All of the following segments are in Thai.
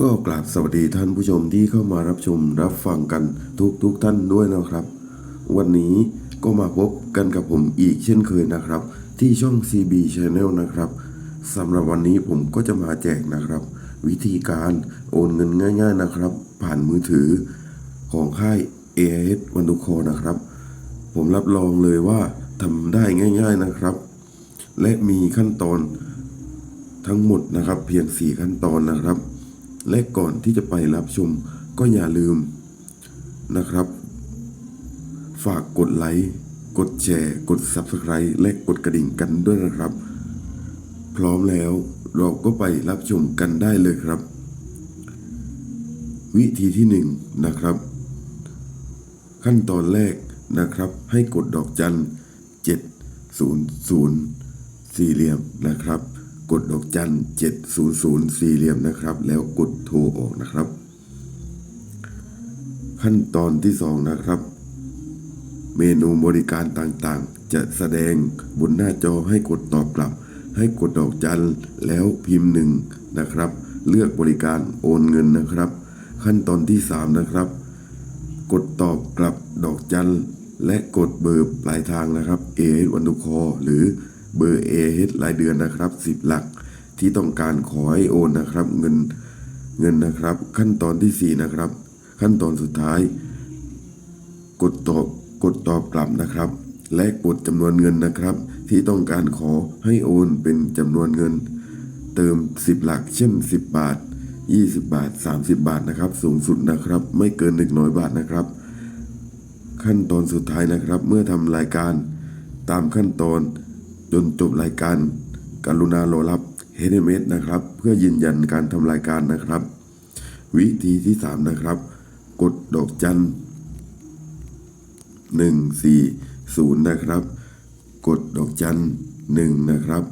ก็กราบสวัสดีท่านผู้ชมที่เข้ามารับชมรับฟังกันทุกทุกท่านด้วยนะครับ วันนี้ก็มาพบกันกับผมอีกเช่นเคยนะครับ ที่ช่อง CB Channel นะครับสำหรับวันนี้ผมก็จะมาแจกนะครับ วิธีการโอนเงินง่าย ๆนะครับ ผ่านมือถือของค่าย AIS วันดุคอนะครับ ผมรับรองเลยว่าทำได้ง่าย ๆนะครับ และมีขั้นตอนทั้งหมดนะครับ เพียง 4 ขั้นตอนนะครับ และก่อนที่จะไปรับชมก็อย่าลืมนะครับ ฝากกดไลค์ กดแชร์ กด Subscribe และกดกระดิ่งกันด้วยนะครับ พร้อมแล้วเราก็ไปรับชมกันได้เลยครับ วิธีที่หนึ่งนะครับ ขั้นตอนแรกนะครับ ให้กดดอกจัน700 สี่เหลี่ยมนะครับ ดดอกจัน700สี่เหลี่ยมนะครับ แล้วกดโทรออกนะครับ ขั้นตอนที่สองนะครับ เมนูบริการต่างๆ จะแสดงบนหน้าจอให้กดตอบกลับ ให้กดดอกจันแล้วพิมพ์หนึ่งนะครับ เลือกบริการโอนเงินนะครับ ขั้นตอนที่สามนะครับ กดตอบกลับดอกจันและกดเบอร์ปลายทางนะครับ A วันดุคอหรือเบอร์ A รายเดือนนะครับ 10 หลัก ที่ต้องการขอให้โอนนะครับเงินเงินนะครับ ขั้นตอนที่ 4 นะครับ ขั้นตอนสุดท้าย กดตอบกดตอบกลับนะครับ และกดจำนวนเงินนะครับ ที่ต้องการขอให้โอนเป็นจำนวนเงิน เติม 10 หลักเช่น 10 บาท 20 บาท 30 บาทนะครับ สูงสุดนะครับ ไม่เกิน100บาทนะครับ ขั้นตอนสุดท้ายนะครับ เมื่อทำรายการตามขั้นตอนจนจบรายการกรุณารอรับ SMS นะครับ เพื่อยืนยันการทำรายการนะครับ วิธีที่ 3 นะครับ กดดอกจันหนึ่งสี่ศูนย์นะครับ กดดอกจันหนึ่งนะครับ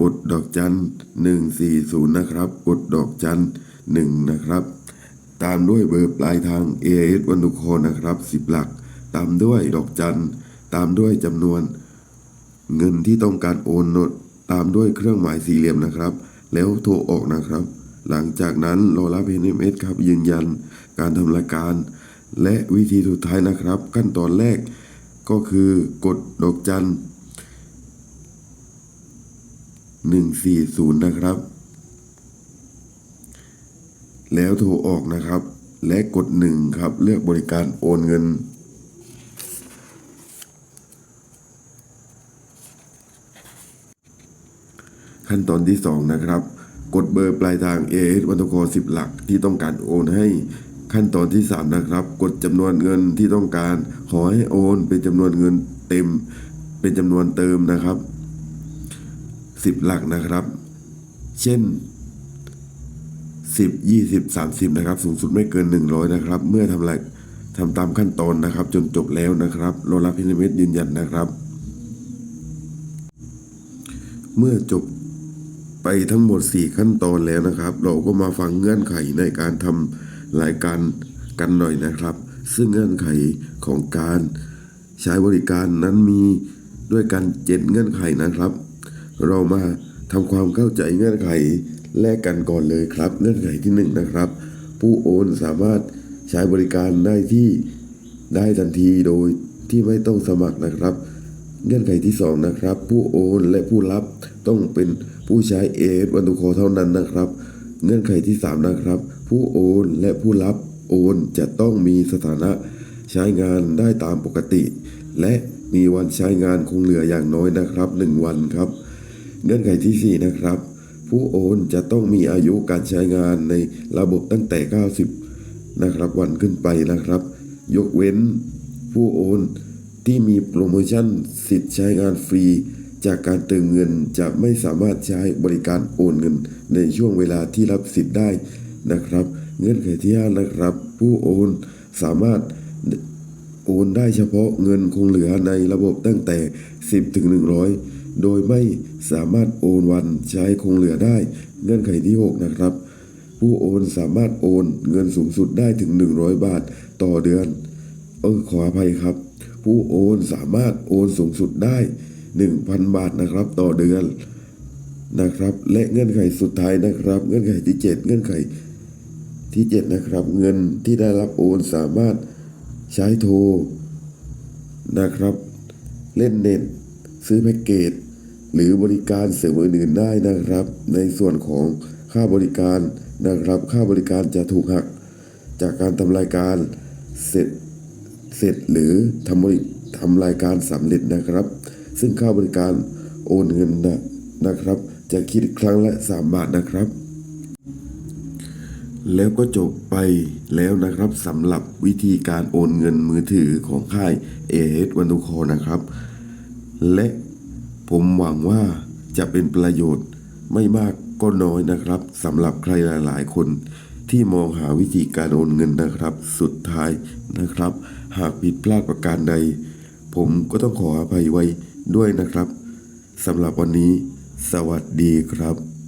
กดดอกจันหนึ่งสี่ศูนย์นะครับ กดดอกจันหนึ่งนะครับ ตามด้วยเบอร์ปลายทาง AIS วันดุคอนะครับสิบหลัก ตามด้วยดอกจัน ตามด้วยจำนวน เงินที่ต้องการโอนโนด ตามด้วยเครื่องหมายสี่เหลี่ยมนะครับ แล้วโทรออกนะครับ หลังจากนั้นรอรับ SMS ครับยืนยันการทำรายการ และวิธีสุดท้ายนะครับ ขั้นตอนแรกก็คือกดดอกจัน 140 นะครับ แล้วโทรออกนะครับ และกด 1 ครับ เลือกบริการโอนเงิน ขั้นตอนที่ 2 นะครับ กดเบอร์ปลายทาง AS วันทคอ10 หลักที่ต้องการโอนให้ ขั้นตอนที่ 3 นะครับ กดจำนวนเงินที่ต้องการ ขอให้โอน เป็นจำนวนเงินเต็ม เป็นจำนวนเติมนะครับ 10 หลักนะครับ เช่น10 20 30 นะครับ สูงสุดไม่เกิน 100 นะครับ เมื่อทำรายทำตามขั้นตอนนะครับ จนจบแล้วนะครับรอรับพินิจยืนยันนะครับ เมื่อจบ ไปทั้งหมด 4 ขั้นตอนแล้วนะครับ เราก็มาฟังเงื่อนไขในการทำรายการกันหน่อยนะครับ ซึ่งเงื่อนไขของการใช้บริการนั้นมีด้วยกันเจ็ดเงื่อนไขนะครับ เรามาทำความเข้าใจเงื่อนไขแรกกันก่อนเลยครับ เงื่อนไขที่หนึ่งนะครับ ผู้โอนสามารถใช้บริการได้ที่ได้ทันทีโดยที่ไม่ต้องสมัครนะครับ เงื่อนไขที่สองนะครับ ผู้โอนและผู้รับต้องเป็น ผู้ใช้เอสวันตุคอเท่านั้นนะครับ เงื่อนไขที่สามนะครับ ผู้โอนและผู้รับโอนจะต้องมีสถานะใช้งานได้ตามปกติ และมีวันใช้งานคงเหลืออย่างน้อยนะครับหนึ่งวันครับ เงื่อนไขที่สี่นะครับ ผู้โอนจะต้องมีอายุการใช้งานในระบบตั้งแต่ 90 นะครับ วันขึ้นไปนะครับ ยกเว้นผู้โอนที่มีโปรโมชั่นสิทธิ์ใช้งานฟรี จากการเติมเงินจะไม่สามารถใช้บริการโอนเงินในช่วงเวลาที่รับสิทธิ์ได้นะครับ เงื่อนไขที่ห้านะครับ ผู้โอนสามารถโอนได้เฉพาะเงินคงเหลือในระบบตั้งแต่ 10ถึง100 โดยไม่สามารถโอนวันใช้คงเหลือได้ เงื่อนไขที่ 6 นะครับ ผู้โอนสามารถโอนเงินสูงสุดได้ถึง 100 บาทต่อเดือน เออขออภัยครับ ผู้โอนสามารถโอนสูงสุดได้ 1,000 บาทนะครับ ต่อเดือนนะครับ และเงื่อนไขสุดท้ายนะครับ เงื่อนไขที่ 7 เงื่อนไขที่ 7 นะครับ เงินที่ได้รับโอนสามารถใช้โทรนะครับ เล่นเน็ตซื้อแพ็กเกจหรือบริการเสริมอื่นๆได้นะครับ ในส่วนของค่าบริการนะครับ ค่าบริการจะถูกหัก จากการทำรายการเสร็จเสร็จหรือทำบริทำรายการสำเร็จนะครับ ซึ่งค่าบริการโอนเงินนะนะครับ จะคิดครั้งละ 3 บาทนะครับ แล้วก็จบไปแล้วนะครับสำหรับวิธีการโอนเงินมือถือของค่าย a อ s วันทุคอนะครับ และผมหวังว่าจะเป็นประโยชน์ไม่มากก็น้อยนะครับสำหรับใครหลายๆ คนที่มองหาวิธีการโอนเงินนะครับ สุดท้ายนะครับ หากผิดพลาดประการใด ผมก็ต้องขออภัยไว้ ด้วยนะครับสำหรับวันนี้ สวัสดีครับ